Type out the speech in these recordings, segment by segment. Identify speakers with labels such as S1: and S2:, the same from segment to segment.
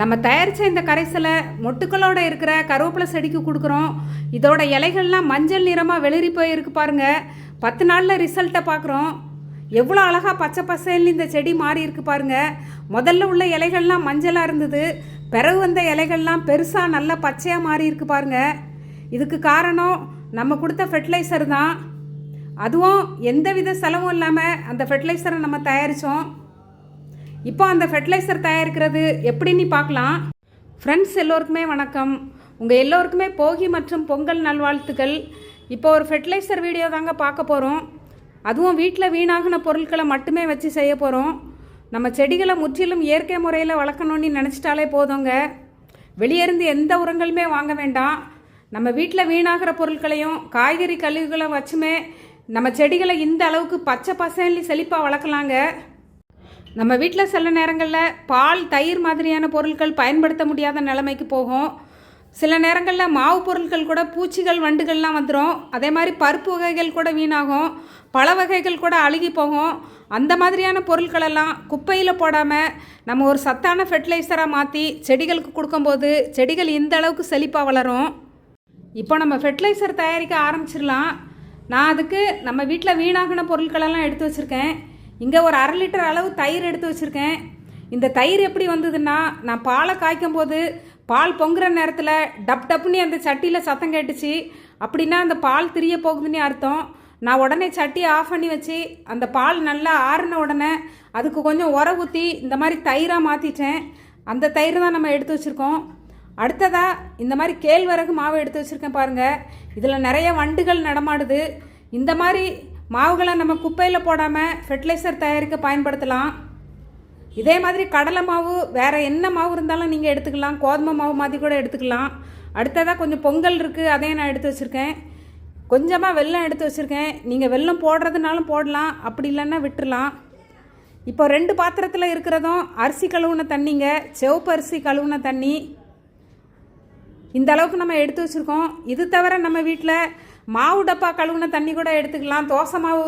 S1: நம்ம தயாரித்த இந்த கரைசலை மொட்டுக்களோட இருக்கிற கருவேப்பிலை செடிக்கு கொடுக்குறோம். இதோட இலைகள்லாம் மஞ்சள் நிறமாக வெளிரி போயிருக்கு பாருங்கள் பத்து நாளில் ரிசல்ட்டை பார்க்குறோம் எவ்வளோ அழகாக பச்சை பசேல்னு இந்த செடி மாறி இருக்கு பாருங்கள் முதல்ல உள்ள இலைகள்லாம் மஞ்சளாக இருந்தது. பிறகு வந்த இலைகள்லாம் பெருசாக நல்லா பச்சையாக மாறி இருக்கு பாருங்கள் இதுக்கு காரணம் நம்ம கொடுத்த ஃபெர்டிலைசர் தான். அதுவும் எந்தவித செலவும் இல்லாமல் அந்த ஃபெர்டிலைசரை நம்ம தயாரித்தோம் இப்போ அந்த ஃபெர்டிலைசர் தயாரிக்கிறது எப்படின்னு பார்க்கலாம்? ஃப்ரெண்ட்ஸ் எல்லோருக்குமே வணக்கம். உங்கள் எல்லோருக்குமே போகி மற்றும் பொங்கல் நல்வாழ்த்துக்கள். இப்போ ஒரு ஃபெர்டிலைசர் வீடியோ தாங்க பார்க்க போகிறோம் அதுவும் வீட்டில் வீணாகின பொருட்களை மட்டுமே வச்சு செய்ய போகிறோம் நம்ம செடிகளை முற்றிலும் இயற்கை முறையில் வளர்க்கணும்னு நினச்சிட்டாலே போதுங்க. வெளியே இருந்து எந்த உரங்களுமே வாங்க வேண்டாம். நம்ம வீட்டில் வீணாகிற பொருட்களையும் காய்கறி கழிவுகளை வச்சுமே நம்ம செடிகளை இந்த அளவுக்கு பச்சை பசேலி செழிப்பாக வளர்க்கலாங்க. நம்ம வீட்டில் சில நேரங்களில் பால் தயிர் மாதிரியான பொருட்கள் பயன்படுத்த முடியாத நிலைமைக்கு போகும். சில நேரங்களில் மாவு பொருட்கள் கூட பூச்சிகள் வண்டுகள்லாம் வந்துடும் அதே மாதிரி பருப்பு வகைகள் கூட வீணாகும். பழ வகைகள் கூட அழுகி போகும். அந்த மாதிரியான பொருட்களெல்லாம் குப்பையில் போடாமல் நம்ம ஒரு சத்தான ஃபெர்டிலைசராக மாற்றி செடிகளுக்கு கொடுக்கும்போது செடிகள் இந்த அளவுக்கு செழிப்பாக வளரும். இப்போ நம்ம ஃபெர்டிலைசர் தயாரிக்க ஆரம்பிச்சிடலாம். நான் அதுக்கு நம்ம வீட்டில் வீணாகின பொருட்களெல்லாம் எடுத்து வச்சுருக்கேன். இங்கே ஒரு அரை லிட்டர் அளவு தயிர் எடுத்து வச்சுருக்கேன். இந்த தயிர் எப்படி வந்ததுன்னா நான் பாலை காய்க்கும் போது பால் பொங்குற நேரத்தில் டப் டப்புன்னு அந்த சட்டியில் சத்தம் கேட்டுச்சு. அப்படின்னா அந்த பால் திரிய போகுதுன்னு அர்த்தம். நான் உடனே சட்டியை ஆஃப் பண்ணி வச்சு அந்த பால் நல்லா ஆறின உடனே அதுக்கு கொஞ்சம் உர ஊற்றி இந்த மாதிரி தயிராக மாற்றிட்டேன் அந்த தயிர் தான் நம்ம எடுத்து வச்சுருக்கோம். அடுத்ததாக இந்த மாதிரி கேழ்வரகு மாவு எடுத்து வச்சுருக்கேன் பாருங்கள் இதில் நிறைய வண்டுகள் நடமாடுது. இந்த மாதிரி மாவுகளை நம்ம குப்பையில் போடாமல் ஃபெர்டிலைசர் தயாரிக்க பயன்படுத்தலாம். இதே மாதிரி கடலை மாவு வேறு என்ன மாவு இருந்தாலும் நீங்கள் எடுத்துக்கலாம். கோதுமை மாவு மாதிரி கூட எடுத்துக்கலாம். அடுத்ததாக கொஞ்சம் பொங்கல் இருக்குது அதையும் நான் எடுத்து வச்சுருக்கேன். கொஞ்சமாக வெல்லம் எடுத்து வச்சுருக்கேன். நீங்கள் வெல்லம் போடுறதுனாலும் போடலாம் அப்படி இல்லைன்னா விட்டுடலாம் இப்போ ரெண்டு பாத்திரத்தில் இருக்கிறதும் அரிசி கழுவுன தண்ணிங்க சிவப்பு அரிசி கழுவுன தண்ணி இந்த அளவுக்கு நம்ம எடுத்து வச்சுருக்கோம். இது தவிர நம்ம வீட்டில் மாவு டப்பா கழுவுன தண்ணி கூட எடுத்துக்கலாம். தோசை மாவு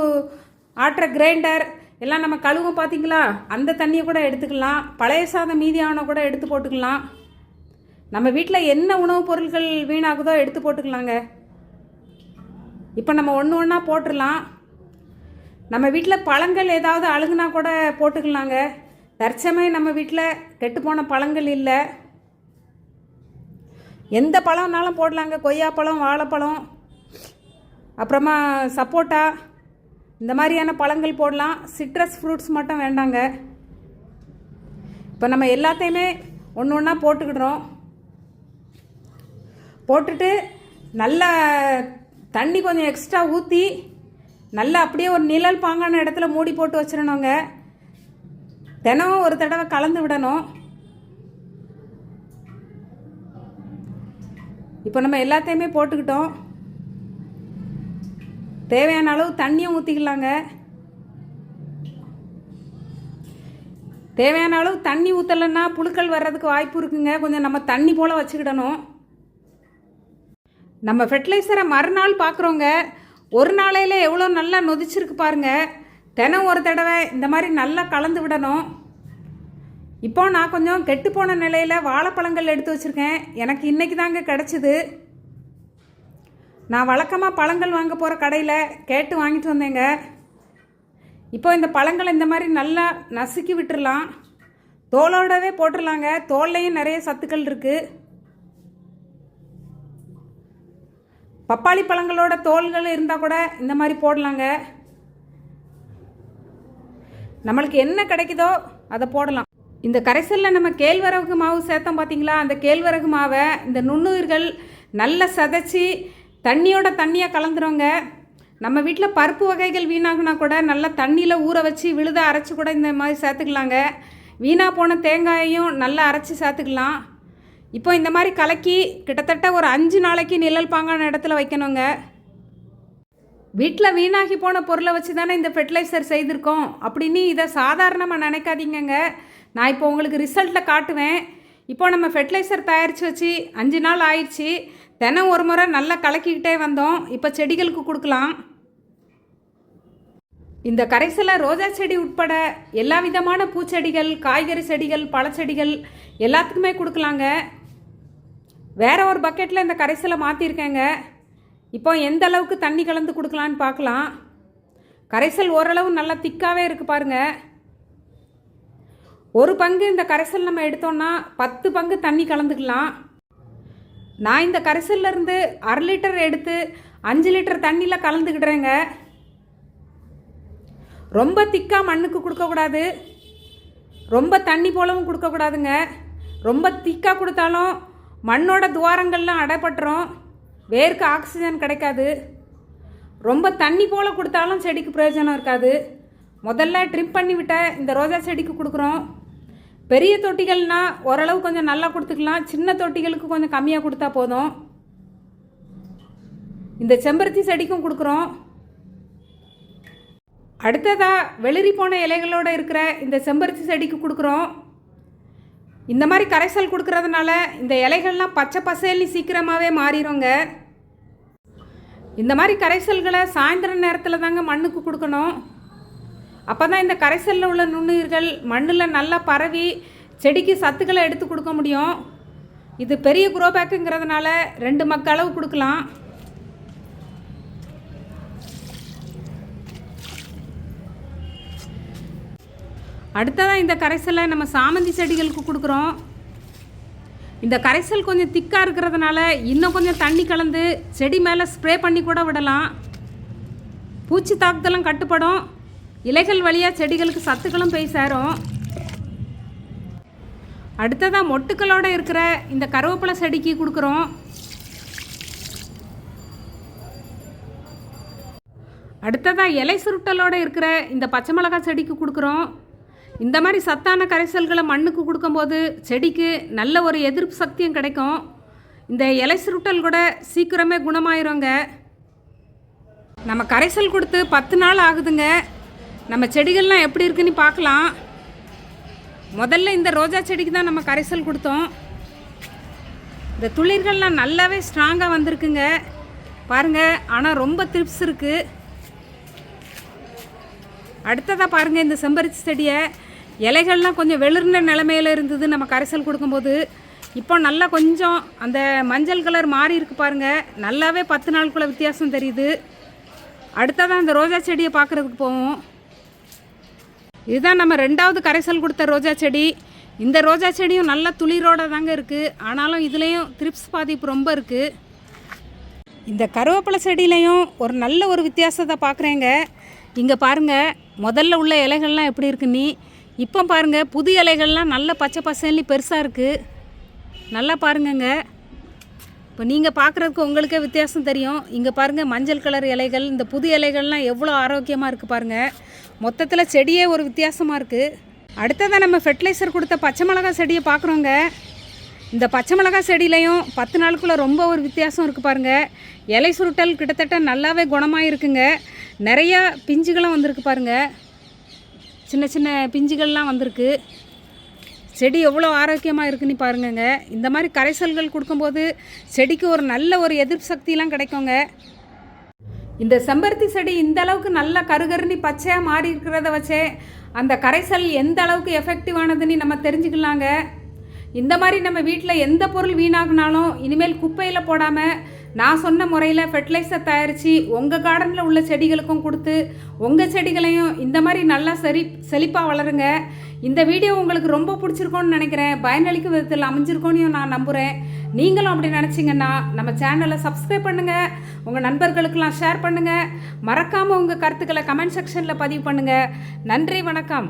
S1: ஆட்டுற கிரைண்டர் எல்லாம் நம்ம கழுவும் பார்த்திங்களா அந்த தண்ணியை கூட எடுத்துக்கலாம். பழைய சாதம் மீதியான கூட எடுத்து போட்டுக்கலாம். நம்ம வீட்டில் என்ன உணவுப் பொருட்கள் வீணாகுதோ எடுத்து போட்டுக்கலாங்க. இப்போ நம்ம ஒன்று ஒன்றா போட்டுடலாம் நம்ம வீட்டில் பழங்கள் ஏதாவது அழுகுனா கூட போட்டுக்கலாங்க. தற்சமயம் நம்ம வீட்டில் கெட்டுப்போன பழங்கள் இல்லை. எந்த பழம்னாலும் போடலாங்க. கொய்யாப்பழம் வாழைப்பழம் அப்புறமா சப்போட்டா இந்த மாதிரியான பழங்கள் போடலாம். சிட்ரஸ் ஃப்ரூட்ஸ் மட்டும் வேண்டாங்க. இப்போ நம்ம எல்லாத்தையுமே ஒன்று ஒன்றா போட்டுக்கிடுறோம். போட்டுட்டு நல்லா தண்ணி கொஞ்சம் எக்ஸ்ட்ரா ஊற்றி நல்லா அப்படியே ஒரு நிழல் பாங்கான இடத்துல மூடி போட்டு வச்சிடணுங்க. தினமும் ஒரு தடவை கலந்து விடணும். இப்போ நம்ம எல்லாத்தையுமே போட்டுக்கிட்டோம். தேவையான அளவு தண்ணியும் ஊற்றிக்கலாங்க தேவையான அளவு தண்ணி ஊற்றலைன்னா புழுக்கள் வர்றதுக்கு வாய்ப்பு இருக்குங்க. கொஞ்சம் நம்ம தண்ணி போல் வச்சுக்கிடணும். நம்ம ஃபெர்டிலைசரை மறுநாள் பார்க்குறோங்க ஒரு நாளையில் எவ்வளோ நல்லா நொதிச்சிருக்கு பாருங்க. தினம் ஒரு தடவை இந்த மாதிரி நல்லா கலந்து விடணும். இப்போ நான் கொஞ்சம் கெட்டுப்போன நிலையில் வாழைப்பழங்கள் எடுத்து வச்சுருக்கேன். எனக்கு இன்றைக்கி தாங்க கிடச்சிது. நான் வழக்கமாக பழங்கள் வாங்க போகிற கடையில் கேட்டு வாங்கிட்டு வந்தேங்க. இப்போ இந்த பழங்களை இந்த மாதிரி நல்லா நசுக்கி விட்டுடலாம் தோலோடவே போட்டுடலாங்க தோல்லையும் நிறைய சத்துக்கள் இருக்குது பப்பாளி பழங்களோட தோல்கள் இருந்தால் கூட இந்த மாதிரி போடலாங்க. நம்மளுக்கு என்ன கிடைக்குதோ அதை போடலாம். இந்த கரைசலில் நம்ம கேழ்வரகு மாவு சேர்த்தோம் பார்த்தீங்களா அந்த கேழ்வரகு மாவை இந்த நுண்ணுயிர்கள் நல்லா சதைச்சி தண்ணியோட தண்ணியாக கலந்துருங்க. நம்ம வீட்டில் பருப்பு வகைகள் வீணாகுனா கூட நல்லா தண்ணியில் ஊற வச்சு விழுத அரைச்சி கூட இந்த மாதிரி சேர்த்துக்கலாங்க. வீணாக போன தேங்காயையும் நல்லா அரைச்சி சேர்த்துக்கலாம். இப்போ இந்த மாதிரி கலக்கி கிட்டத்தட்ட ஒரு அஞ்சு நாளைக்கு நிழல் பாங்கான இடத்துல வைக்கணுங்க. வீட்டில் வீணாகி போன பொருளை வச்சு தானே இந்த ஃபெர்டிலைசர் செய்திருக்கோம். அப்படின்னு இதை சாதாரணமாக நினைக்காதீங்கங்க. நான் இப்போ உங்களுக்கு ரிசல்ட்டில் காட்டுவேன். இப்போ நம்ம ஃபெர்டிலைசர் தயாரித்து வச்சு அஞ்சு நாள் ஆயிடுச்சு. தினம் ஒரு முறை நல்லா கலக்கிக்கிட்டே வந்தோம். இப்போ செடிகளுக்கு கொடுக்கலாம். இந்த கரைசலை ரோஜா செடி உட்பட எல்லா விதமான பூச்செடிகள் காய்கறி செடிகள் பழச்செடிகள் எல்லாத்துக்குமே கொடுக்கலாங்க. வேற ஒரு பக்கெட்டில் இந்த கரைசலை மாற்றிருக்கேங்க இப்போ எந்த அளவுக்கு தண்ணி கலந்து கொடுக்கலான்னு பார்க்கலாம். கரைசல் ஓரளவு நல்லா திக்காகவே இருக்குது பாருங்கள் ஒரு பங்கு இந்த கரைசல் நம்ம எடுத்தோம்னா பத்து பங்கு தண்ணி கலந்துக்கலாம். நான் இந்த கரைசல்லேருந்து அரை லிட்டர் எடுத்து அஞ்சு லிட்டர் தண்ணியில் கலந்துக்கிடுறேங்க. ரொம்ப திக்காக மண்ணுக்கு கொடுக்கக்கூடாது. ரொம்ப தண்ணி போலவும் கொடுக்கக்கூடாதுங்க. ரொம்ப திக்காக கொடுத்தாலும் மண்ணோட துவாரங்கள்லாம் அடைப்பட்டுரும் வேருக்கு ஆக்சிஜன் கிடைக்காது. ரொம்ப தண்ணி போல் கொடுத்தாலும் செடிக்கு பிரயோஜனம் இருக்காது. முதல்ல ட்ரிம் பண்ணிவிட்ட இந்த ரோஜா செடிக்கு கொடுக்குறோம். பெரிய தொட்டிகள்னா ஓரளவு கொஞ்சம் நல்லா கொடுத்துக்கலாம். சின்ன தொட்டிகளுக்கு கொஞ்சம் கம்மியாக கொடுத்தா போதும். இந்த செம்பருத்தி செடிக்கும் கொடுக்குறோம். அடுத்ததாக வெளிரி போன இலைகளோட இருக்கிற இந்த செம்பருத்தி செடிக்கு கொடுக்குறோம். இந்த மாதிரி கரைசல் கொடுக்கறதுனால இந்த இலைகள்லாம் பச்சை பசேல்னு சீக்கிரமாகவே மாறிடுங்க இந்த மாதிரி கரைசல்களை சாயந்தர நேரத்தில் தாங்க மண்ணுக்கு கொடுக்கணும். அப்போ தான் இந்த கரைசலில் உள்ள நுண்ணுயிர்கள் மண்ணில் நல்லா பரவி செடிக்கு சத்துக்களை எடுத்து கொடுக்க முடியும். இது பெரிய குரோ பேக்குங்கிறதுனால ரெண்டு மக்க அளவு கொடுக்கலாம். அடுத்ததாக இந்த கரைசலை நம்ம சாமந்தி செடிகளுக்கு கொடுக்குறோம். இந்த கரைசல் கொஞ்சம் திக்காக இருக்கிறதுனால இன்னும் கொஞ்சம் தண்ணி கலந்து செடி மேலே ஸ்ப்ரே பண்ணி கூட விடலாம். பூச்சி தாக்குதலும் கட்டுப்படும். இலைகள் வழியாக செடிகளுக்கு சத்துக்களும் போய் சேரும். அடுத்ததாக மொட்டுக்களோட இருக்கிற இந்த கருவேப்பிலை செடிக்கு கொடுக்குறோம். அடுத்ததாக இலை சுருட்டலோட இருக்கிற இந்த பச்சை மிளகாய் செடிக்கு கொடுக்குறோம். இந்த மாதிரி சத்தான கரைசல்களை மண்ணுக்கு கொடுக்கும்போது செடிக்கு நல்ல ஒரு எதிர்ப்பு சக்தியும் கிடைக்கும். இந்த இலை சுருட்டல் கூட சீக்கிரமே குணமாயிருங்க. நம்ம கரைசல் கொடுத்து பத்து நாள் ஆகுதுங்க. நம்ம செடிகள்லாம் எப்படி இருக்குன்னு பார்க்கலாம். முதல்ல இந்த ரோஜா செடிக்கு தான் நம்ம கரைசல் கொடுத்தோம். இந்த துளிர்கள்லாம் நல்லாவே ஸ்ட்ராங்காக வந்திருக்குங்க. பாருங்கள் ஆனால் ரொம்ப த்ரிப்ஸ் இருக்குது அடுத்ததாக பாருங்கள் இந்த செம்பருத்தி செடியை. இலைகள்லாம் கொஞ்சம் வெளிர்ந்த நிலமையில இருந்தது நம்ம கரைசல் கொடுக்கும்போது. இப்போ நல்லா கொஞ்சம் அந்த மஞ்சள் கலர் மாறி இருக்கு பாருங்கள் நல்லாவே பத்து நாளுக்குள்ள வித்தியாசம் தெரியுது. அடுத்ததாக அந்த ரோஜா செடியை பார்க்குறதுக்கு போவோம். இதுதான் நம்ம ரெண்டாவது கரைசல் கொடுத்த ரோஜா செடி. இந்த ரோஜா செடியும் நல்ல துளிரோட தாங்க இருக்குது ஆனாலும் இதுலேயும் த்ரிப்ஸ் பாதிப்பு ரொம்ப இருக்குது இந்த கருவேப்பிலை செடியிலையும் ஒரு நல்ல ஒரு வித்தியாசத்தை பார்க்குறேங்க. இங்கே பாருங்கள் முதல்ல உள்ள இலைகள்லாம் எப்படி இருக்குன்னு இப்போ பாருங்கள் புது இலைகள்லாம் நல்ல பச்சை பசேலி பெருசாக இருக்குது நல்லா பாருங்கங்க. இப்போ நீங்கள் பார்க்குறதுக்கு உங்களுக்கே வித்தியாசம் தெரியும். இங்கே பாருங்கள் மஞ்சள் கலர் இலைகள் இந்த புது இலைகள்லாம் எவ்வளோ ஆரோக்கியமாக இருக்குது பாருங்கள் மொத்தத்தில் செடியே ஒரு வித்தியாசமாக இருக்குது அடுத்ததாக நம்ம ஃபெர்டிலைசர் கொடுத்த பச்சை மிளகா செடியை பார்க்குறோங்க. இந்த பச்சை மிளகா செடியிலையும் பத்து நாளுக்குள்ளே ரொம்ப ஒரு வித்தியாசம் இருக்குது பாருங்கள் இலை சுருட்டல் கிட்டத்தட்ட நல்லாவே குணமாக இருக்குங்க நிறையா பிஞ்சுகளும் வந்திருக்கு பாருங்கள் சின்ன சின்ன பிஞ்சுகள்லாம் வந்திருக்கு. செடி எவ்வளோ ஆரோக்கியமாக இருக்குன்னு பாருங்கங்க. இந்த மாதிரி கரைசல்கள் கொடுக்கும்போது செடிக்கு ஒரு நல்ல ஒரு எதிர்ப்பு சக்தியெலாம் கிடைக்குங்க. இந்த செம்பருத்தி செடி இந்த அளவுக்கு நல்லா கருகருன்னு பச்சையாக மாறி இருக்கிறத வச்சே அந்த கரைசல் எந்த அளவுக்கு எஃபெக்டிவானதுன்னு நம்ம தெரிஞ்சுக்கலாங்க. இந்த மாதிரி நம்ம வீட்டில் எந்த பொருள் வீணாகுனாலும் இனிமேல் குப்பையில் போடாமல் நான் சொன்ன முறையில் ஃபெர்டிலைசர் தயாரித்து உங்கள் கார்டனில் உள்ள செடிகளுக்கும் கொடுத்து உங்கள் செடிகளையும் இந்த மாதிரி நல்லா செரி செழிப்பாக வளருங்க. இந்த வீடியோ உங்களுக்கு ரொம்ப பிடிச்சிருக்கோன்னு நினைக்கிறேன். பயனளிக்கும் விதத்தில் அமைஞ்சிருக்கோன்னு நான் நம்புகிறேன் நீங்களும் அப்படி நினச்சிங்கன்னா நம்ம சேனலை சப்ஸ்கிரைப் பண்ணுங்கள் உங்கள் நண்பர்களுக்கெல்லாம் ஷேர் பண்ணுங்கள் மறக்காமல் உங்கள் கருத்துக்களை கமெண்ட் செக்ஷனில் பதிவு பண்ணுங்கள் நன்றி வணக்கம்.